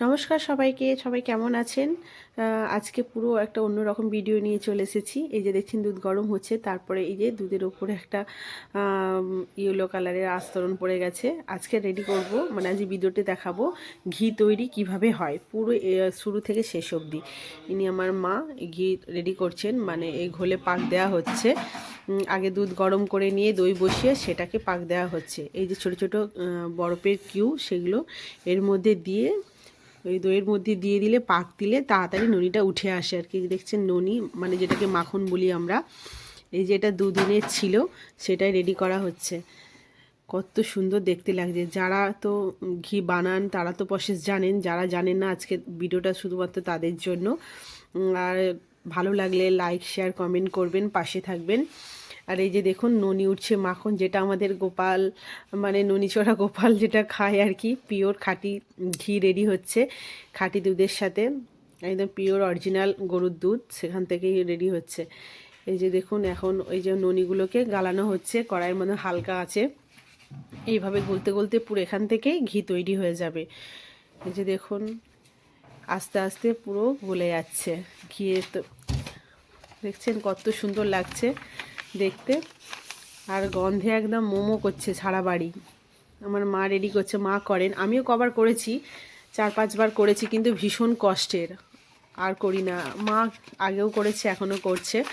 নমস্কার সবাইকে, সবাই কেমন আছেন? আজকে পুরো একটা অন্যরকম ভিডিও নিয়ে চলে এসেছি। এই যে দেখছেন দুধ গরম হচ্ছে, তারপরে এই যে দুধের ওপরে একটা ইয়েলো কালারের আস্তরণ পড়ে গেছে। আজকে রেডি করব মানে আজ ভিডিওতে দেখাবো ঘি তৈরি কীভাবে হয়। পুরো শুরু থেকে শেষ অবধি। ইনি আমার মা, ঘি রেডি করছেন মানে এই ঘোলে পাক দেওয়া হচ্ছে। আগে দুধ গরম করে নিয়ে দই বসিয়ে সেটাকে পাক দেওয়া হচ্ছে। এই যে ছোট ছোট বরফের কিউ সেগুলো এর মধ্যে দিয়ে ওই দইয়ের মধ্যে দিয়ে দিলে, পাক দিলে তাড়াতাড়ি ননিটা উঠে আসে আর কি। দেখছেন ননি মানে যেটাকে মাখন বলি আমরা, এই যে এটা দুদিনের ছিল, সেটাই রেডি করা হচ্ছে। কত সুন্দর দেখতে লাগছে। যারা তো ঘি বানান, তারা তো প্রসেস জানেন, যারা জানেন না আজকে ভিডিওটা শুধুমাত্র তাদের জন্য। আর ভালো লাগলে লাইক শেয়ার কমেন্ট করবেন, পাশে থাকবেন। আর এই যে দেখুন, ননি উঠছে মাখন, যেটা আমাদের গোপাল মানে ননিচড়া গোপাল যেটা খায় আর কি, পিওর খাঁটি ঘি রেডি হচ্ছে, খাঁটি দুধের সাথে, একদম পিওর অরিজিনাল গরুর দুধ সেখান থেকেই রেডি হচ্ছে। এই যে দেখুন, এখন ওই যে ননিগুলোকে গালানো হচ্ছে, কড়াইয়ের মধ্যে হালকা আছে। এইভাবে গলতে গলতে পুরো এখান থেকেই ঘি তৈরি হয়ে যাবে। এই যে দেখুন, আস্তে আস্তে পুরো গলে যাচ্ছে। ঘিয়ে তো দেখছেন কত সুন্দর লাগছে। দেখতে। আর গন্ধে একদম মোমো করছে সারা বাড়ি। আমার মা রেডি করছে, মা করেন। আমিও কবার করেছি, চার পাঁচবার করেছি, কিন্তু ভীষণ কষ্টের। আর করি না। মা আগেও করেছে, এখনও করছে।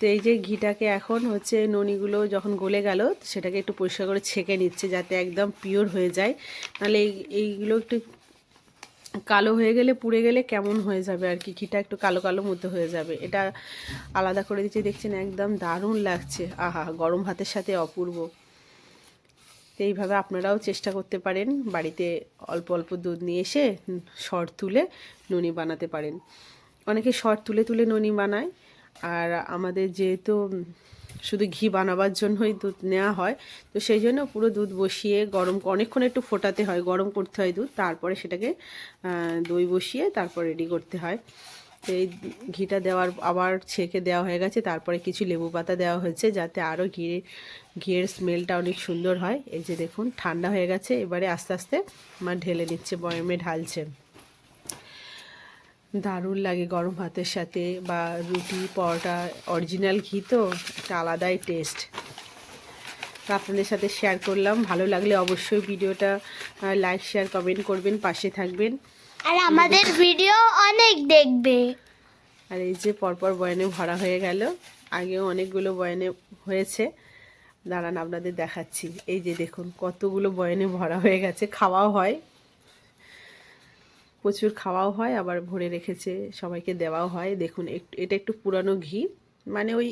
তো এই যে ঘিটাকে এখন হচ্ছে ননিগুলো যখন গলে গেল, সেটাকে একটু পরিষ্কার করে ছেঁকে নিচ্ছে, যাতে একদম পিওর হয়ে যায়। নাহলে এই এইগুলো একটু কালো হয়ে গেলে পুড়ে গেলে কেমন হয়ে যাবে? আর কি ঘিটা একটু কালো কালো মতো হয়ে যাবে। এটা আলাদা করে দিচ্ছি, দেখছেন একদম দারুণ লাগছে। আহা, গরম ভাতের সাথে অপূর্ব। এইভাবে আপনারাও চেষ্টা করতে পারেন, বাড়িতে অল্প অল্প দুধ নিয়ে এসে শর তুলে ননি বানাতে পারেন। অনেকে শর তুলে তুলে ননি বানায় আর আমাদের যেহেতু শুধু ঘি বানাবার জন্যই দুধ নেওয়া হয়, তো সেই জন্য পুরো দুধ বসিয়ে গরম অনেকক্ষণ একটু ফোটাতে হয়, গরম করতে হয় দুধ, তারপরে সেটাকে দই বসিয়ে তারপর রেডি করতে হয়। তো এই ঘিটা দেওয়ার, আবার ছেঁকে দেওয়া হয়ে গেছে, তারপরে কিছু লেবু পাতা দেওয়া হয়েছে, যাতে আরও ঘি ঘিয়ের স্মেলটা অনেক সুন্দর হয়। এই যে দেখুন, ঠান্ডা হয়ে গেছে, এবারে আস্তে আস্তে আমার ঢেলে নিচ্ছে, বয়মে ঢালছে। দারুণ লাগে গরম ভাতের সাথে বা রুটি পরোটা অরিজিনাল ঘি তো একটা আলাদাই টেস্ট তো আপনাদের সাথে শেয়ার করলাম ভালো লাগলে অবশ্যই ভিডিওটা লাইক শেয়ার কমেন্ট করবেন পাশে থাকবেন। আর আমাদের ভিডিও অনেক দেখবে। আর এই যে পরপর বয়ানে ভরা হয়ে গেল আগেও অনেকগুলো বয়ানে হয়েছে। দাঁড়ান আপনাদের দেখাচ্ছি। এই যে দেখুন কতগুলো বয়ানে ভরা হয়ে গেছে খাওয়াও হয়। প্রচুর খাওয়াও হয়, আবার ভরে রেখেছে সবাইকে দেওয়াও হয়। দেখুন, একটু, এটা একটু পুরানো ঘি মানে ওই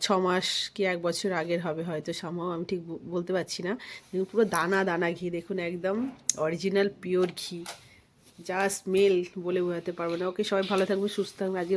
ছ মাস কি এক বছর আগের হবে হয়তো, সম্ভব আমি ঠিক বলতে পারছি না। কিন্তু পুরো দানা দানা ঘি, দেখুন একদম অরিজিনাল পিওর ঘি। যা স্মেল বলে বোঝাতে পারব না। ওকে সবাই ভালো থাকবে সুস্থ থাকবে আজকে